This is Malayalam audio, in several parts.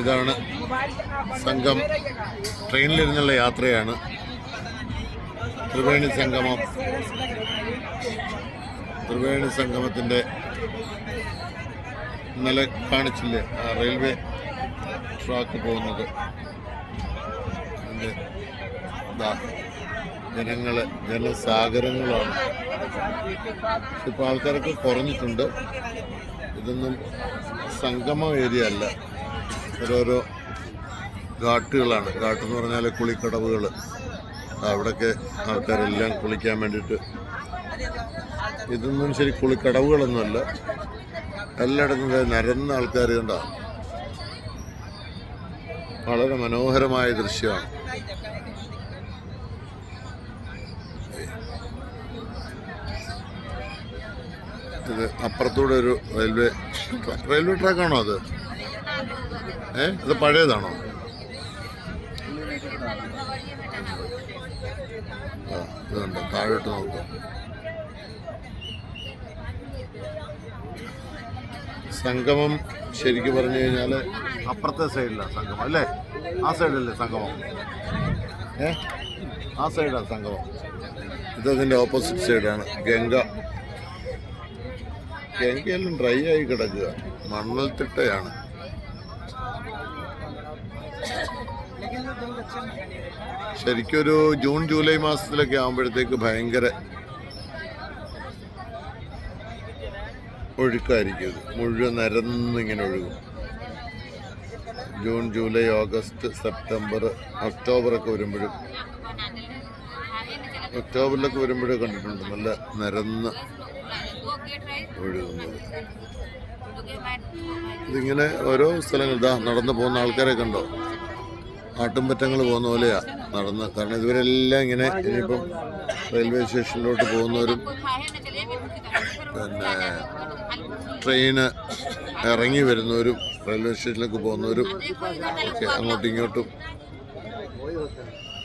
ഇതാണ് സംഘം. ട്രെയിനിലിരുന്നുള്ള യാത്രയാണ്. ത്രിവേണി സംഗമം. ത്രിവേണി സംഗമത്തിന്റെ ഇന്നലെ കാണിച്ചില്ലേ ആ റെയിൽവേ ട്രാക്ക് പോകുന്നത്. അതിന്റെ ദാ ജനങ്ങൾ ജനസാഗരങ്ങളാണ്. ഇപ്പോൾ ആൾക്കാരൊക്കെ കുറഞ്ഞിട്ടുണ്ട്. ഇതൊന്നും സംഗമ ഏരിയ അല്ല. ഓരോരോ ഘാട്ടുകളാണ്. ഘാട്ട് എന്ന് പറഞ്ഞാൽ കുളിക്കടവുകൾ. അവിടെയൊക്കെ ആൾക്കാരെല്ലാം കുളിക്കാൻ വേണ്ടിയിട്ട്. ഇതൊന്നും ശരി കുളിക്കടവുകളൊന്നുമല്ല എല്ലായിടത്തും നിരന്ന ആൾക്കാർ കണ്ടാണ് വളരെ മനോഹരമായ ദൃശ്യമാണ്. ഇത് അപ്പുറത്തൂടെ ഒരു റെയിൽവേ റെയിൽവേ ട്രാക്കാണോ അത്? ഏ? അത് പഴയതാണോ? ഇതുണ്ട് താഴോട്ട് നോക്കുക സംഗമം ശരിക്കും പറഞ്ഞു കഴിഞ്ഞാൽ അപ്പുറത്തെ സൈഡിലാണ് സംഗമം അല്ലേ? ആ സൈഡല്ലേ സംഗമം? ഏ? ആ സൈഡാണ് സംഗമം. ഇതതിന്റെ ഓപ്പോസിറ്റ് സൈഡാണ് ഗംഗ ഗംഗയെല്ലാം ഡ്രൈ ആയി കിടക്കുക. മണ്ണൽ തിട്ടയാണ്. ശരിക്കൊരു ജൂൺ ജൂലൈ മാസത്തിലൊക്കെ ആകുമ്പോഴത്തേക്ക് ഭയങ്കര ഒഴുക്കായിരിക്കും ഇത്. മുഴുവൻ നിരന്നിങ്ങനെ ഒഴുകും. ജൂൺ ജൂലൈ ഓഗസ്റ്റ് സെപ്റ്റംബർ ഒക്ടോബറൊക്കെ വരുമ്പോഴും ഒക്ടോബറിലൊക്കെ വരുമ്പോഴേ കണ്ടിട്ടുണ്ട് നല്ല നിരന്ന് ഒഴുകുന്നത്. ഇതിങ്ങനെ ഓരോ സ്ഥലങ്ങൾ ഇതാ നടന്നു പോകുന്ന ആൾക്കാരെ കണ്ടോ? ആട്ടുംപറ്റങ്ങൾ പോകുന്ന പോലെയാ നടന്ന്. കാരണം ഇതുവരെല്ലാം ഇങ്ങനെ ഇനിയിപ്പം റെയിൽവേ സ്റ്റേഷനിലോട്ട് പോകുന്നവരും പിന്നെ ട്രെയിന് ഇറങ്ങി വരുന്നവരും റെയിൽവേ സ്റ്റേഷനിലേക്ക് പോകുന്നവരും ഒക്കെ അങ്ങോട്ടും ഇങ്ങോട്ടും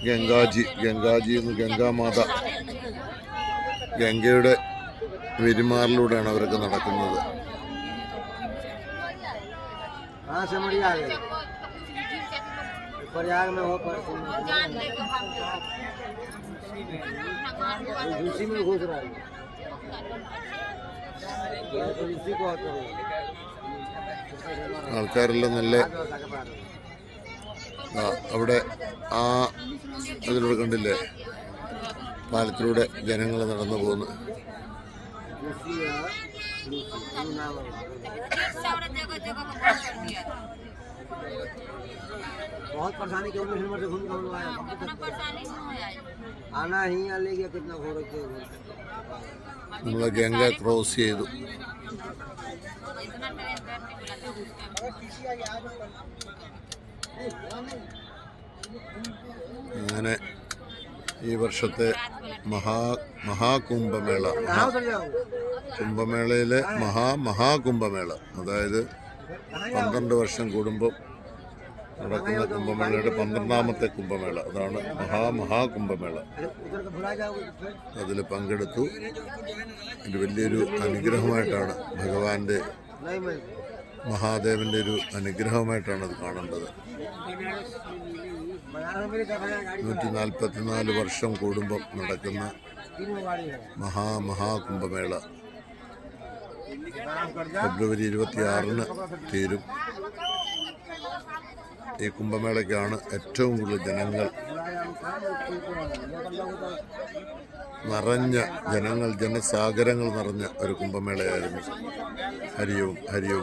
ഗംഗാജി ഗംഗാജി എന്ന് ഗംഗാമാത ഗംഗയുടെ വെരുമാറിലൂടെയാണ് അവരൊക്കെ നടക്കുന്നത്. ആൾക്കാരെല്ലാം നല്ല അവിടെ ആ അതിലൂടെ കണ്ടില്ലേ പാലത്തിലൂടെ ജനങ്ങൾ നടന്നു പോകുന്നു झूसी है झूसी ये नाम है बहुत परेशानी के उन्नीस नंबर से घूम के हम लोग आए आना ही यहाँ ले गया कितना घोर के നമ്മൾ ഗംഗ ക്രോസ് ചെയ്തു അങ്ങനെ ഈ വർഷത്തെ മഹാ മഹാകുംഭമേള കുംഭമേളയിലെ മഹാ മഹാകുംഭമേള അതായത് പന്ത്രണ്ട് വർഷം കൂടുമ്പോൾ നടക്കുന്ന കുംഭമേളയുടെ പന്ത്രണ്ടാമത്തെ കുംഭമേള അതാണ് മഹാ മഹാകുംഭമേള. അതിൽ പങ്കെടുത്തു. ഇത് വലിയൊരു അനുഗ്രഹമായിട്ടാണ് ഭഗവാന്റെ മഹാദേവന്റെ ഒരു അനുഗ്രഹമായിട്ടാണ് അത് കാണേണ്ടത്. നൂറ്റി നാൽപ്പത്തിനാല് വർഷം കൂടുമ്പം നടക്കുന്ന മഹാ മഹാകുംഭമേള ഫെബ്രുവരി ഇരുപത്തിയാറിന് തീരും. ഈ കുംഭമേളയ്ക്കാണ് ഏറ്റവും കൂടുതൽ ജനങ്ങൾ നിറഞ്ഞ ജനങ്ങൾ ജനസാഗരങ്ങൾ നിറഞ്ഞ ഒരു കുംഭമേളയായിരുന്നു. ഹരിയോ ഹരിയോ.